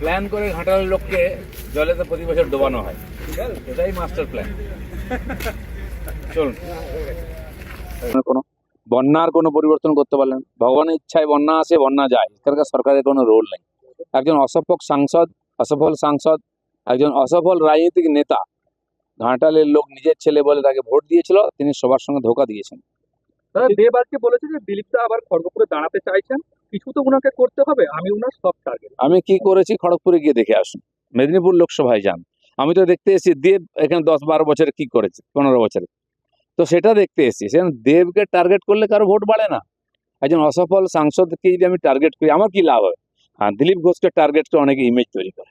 Plan করে ঘাটালের লোককে জলেতে প্রতি বছর ডোবানো হয়। এটাই মাস্টার প্ল্যান। চলুন। কোনো বন্যার কোনো পরিবর্তন করতে পারলেন। ভগবানের ইচ্ছায় বন্যা আসে বন্যা যায়। এখানকার সরকারের কোনো রোল নেই। একজন অসফল সাংসদ অসফল সাংসদ একজন অসফল রাজনৈতিক নেতা ঘাটালের লোক নিজের ছেলে বলে তাকে ভোট দিয়েছিল তিনি সবার সঙ্গে ধোকা দিয়েছেন। দেব আজকে বলেছে যে দিলীপ দা আবার খড়গপুরে দাঁড়াতে চাইছেন। কিছু তো ওনাকে করতে হবে, আমি ওনার সব টার্গেট আমি কি করেছি? খড়গপুরে গিয়ে দেখে আসুন। মেদিনীপুর লোকসভায় যান। আমি তো দেখতে এসেছি, দেব এখানে দশ বারো বছরে কি করেছে, পনেরো বছরে। তো সেটা দেখতে এসেছি। সেখানে দেবকে টার্গেট করলে কারও ভোট বাড়ে না। একজন অসফল সাংসদকে যদি আমি টার্গেট করি, আমার কি লাভ হবে? হ্যাঁ দিলীপ ঘোষকে টার্গেট করে অনেকে ইমেজ তৈরি করে।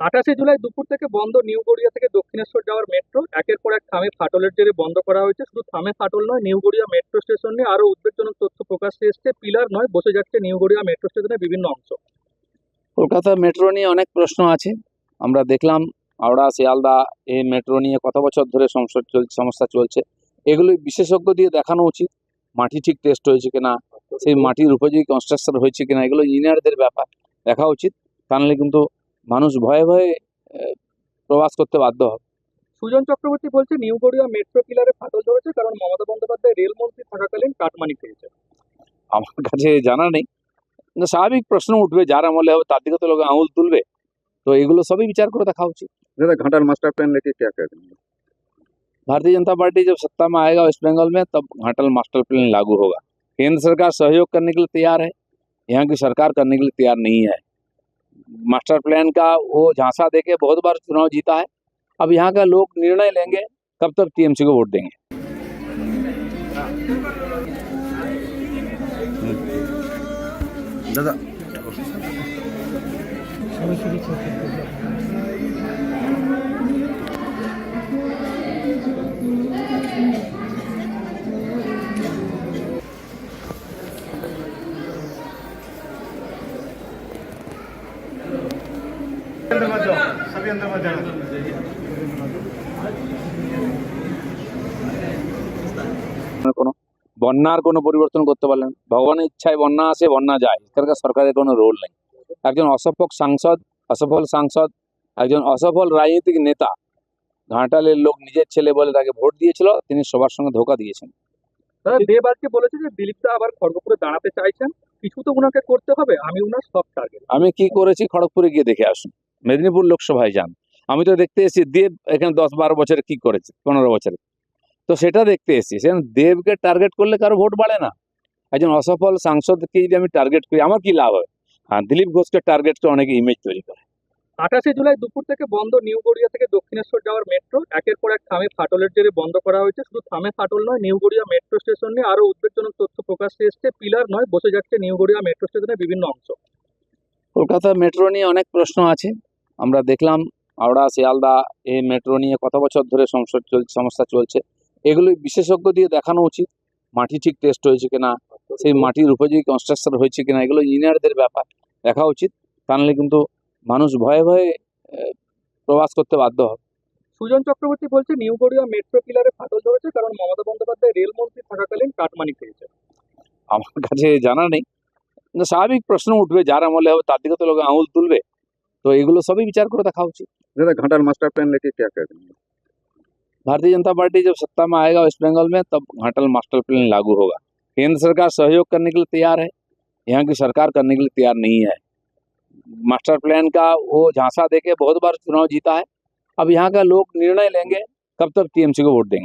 আঠাশে জুলাই দুপুর থেকে বন্ধ নিউ গড়িয়া থেকে দক্ষিণেশ্বর যাওয়ার মেট্রো একের পর এক থামে ফাটলের জেরে বন্ধ করা হয়েছে। শুধু থামে ফাটল নয়, নিউ গড়িয়া মেট্রো স্টেশন নিয়ে আরও উদ্বেগজনক তথ্য প্রকাশ এসছে। পিলার নয়, বসে যাচ্ছে নিউ গড়িয়া মেট্রো স্টেশনের বিভিন্ন অংশ। কলকাতা মেট্রো নিয়ে অনেক প্রশ্ন আছে। আমরা দেখলাম, হাওড়া, শিয়ালদা, এই মেট্রো নিয়ে কত বছর ধরে সমস্যা চলছে সমস্যা চলছে। এগুলো বিশেষজ্ঞ দিয়ে দেখানো উচিত, মাটি ঠিক টেস্ট হয়েছে কিনা, সেই মাটির উপযোগী কনস্ট্রাকশন হয়েছে কিনা, এগুলো ইঞ্জিনিয়ারদের ব্যাপার। দেখা উচিত। তাহলে কিন্তু মানুষ ভয়ে ভয়ে আহ, প্রবাস করতে বাধ্য হবে সুজন চক্রবর্তী বলছে নিউ গড়িয়া মেট্রো পিলারে ফাটল ধরেছে কারণ মমতা বন্দ্যোপাধ্যায় রেলমন্ত্রী থাকাকালীন কাটমানি পেয়েছে আমার কাছে জানা নেই কিন্তু স্বাভাবিক প্রশ্ন উঠবে যার আমলে হবে তার দিকে তো লোক আঙুল তুলবে তো এগুলো সবই বিচার করে দেখা উচিত दादा घाटाल मास्टर प्लान लेके क्या कर रहे हैं भारतीय जनता पार्टी जब सत्ता में आएगा वेस्ट बंगाल में तब घाटल मास्टर प्लान लागू होगा केंद्र सरकार सहयोग करने के लिए तैयार है यहाँ की सरकार करने के लिए तैयार नहीं है मास्टर प्लान का वो झांसा देके बहुत बार चुनाव जीता है। अब यहाँ का लोग निर्णय लेंगे कब तक टीएमसी को वोट देंगे। दादा কোনো বন্যার কোনো পরিবর্তন করতে পারলেন। ভগবানের ইচ্ছায় বন্যা আসে বন্যা যায়। এখানকার সরকারের কোনো রোল নেই। একজন অসফল সাংসদ অসফল সাংসদ একজন অসফল রাজনৈতিক নেতা ঘাটালের লোক নিজের ছেলে বলে তাকে ভোট দিয়েছিল তিনি সবার সঙ্গে ধোকা দিয়েছেন। দেব আজকে বলেছে যে দিলীপ দা আবার খড়গপুরে দাঁড়াতে চাইছেন। কিছু তো ওনাকে করতে হবে আমি ওনার সব টার্গেট আমি কি করেছি খড়গপুরে গিয়ে দেখে আসুন। মেদিনীপুর লোকসভায় যান আমি তো দেখতে এসেছি দেব এখানে দশ বারো বছরে কি করেছে পনেরো বছরে। তো সেটা দেখতে এসেছি সেখানে দেবকে টার্গেট করলে কারও ভোট বাড়ে না। একজন অসফল সাংসদকে যদি আমি টার্গেট করি আমার কি লাভ হবে? হ্যাঁ দিলীপ ঘোষকে টার্গেট করে অনেকে ইমেজ তৈরি করে। আঠাশে জুলাই দুপুর থেকে বন্ধ নিউ গড়িয়া থেকে দক্ষিণেশ্বর যাওয়ার মেট্রো একের পর এক থামে ফাটলের জেরে বন্ধ করা হয়েছে। শুধু থামে ফাটল নয় নিউ গড়িয়া মেট্রো স্টেশন নিয়ে আরও উদ্বেগজনক তথ্য প্রকাশ্যে এসছে। পিলার নয় বসে যাচ্ছে নিউ গড়িয়া মেট্রো স্টেশনের বিভিন্ন অংশ। কলকাতা মেট্রো নিয়ে অনেক প্রশ্ন আছে। আমরা দেখলাম হাওড়া শিয়ালদা এই মেট্রো নিয়ে কত বছর ধরে সমস্যা চলছে সমস্যা চলছে। এগুলো বিশেষজ্ঞ দিয়ে দেখানো উচিত মাটি ঠিক টেস্ট হয়েছে কিনা সেই মাটির উপযোগী কনস্ট্রাকশন হয়েছে কিনা এগুলো ইঞ্জিনিয়ারদের ব্যাপার। দেখা উচিত তাহলে কিন্তু মানুষ ভয়ে ভয়ে প্রবাস করতে বাধ্য হবে। সুজন চক্রবর্তী বলছে নিউ গড়িয়া মেট্রো পিলারে ফাটল ধরেছে কারণ মমতা বন্দ্যোপাধ্যায় রেলমন্ত্রী থাকাকালীন কাটমানি পেয়েছে আমার কাছে জানা নেই স্বাভাবিক প্রশ্ন উঠবে যার আমলে হবে তার দিকে তো লোক আঙুল তুলবে। তো এগুলো সবই বিচার করে দেখা উচিত दादा घाटाल मास्टर प्लान लेके क्या कर रहे हैं भारतीय जनता पार्टी जब सत्ता में आएगा वेस्ट बंगाल में तब घाटल मास्टर प्लान लागू होगा केंद्र सरकार सहयोग करने के लिए तैयार है यहाँ की सरकार करने के लिए तैयार नहीं है मास्टर प्लान का वो झांसा देके बहुत बार चुनाव जीता है अब यहाँ का लोग निर्णय लेंगे कब तक टीएमसी को वोट देंगे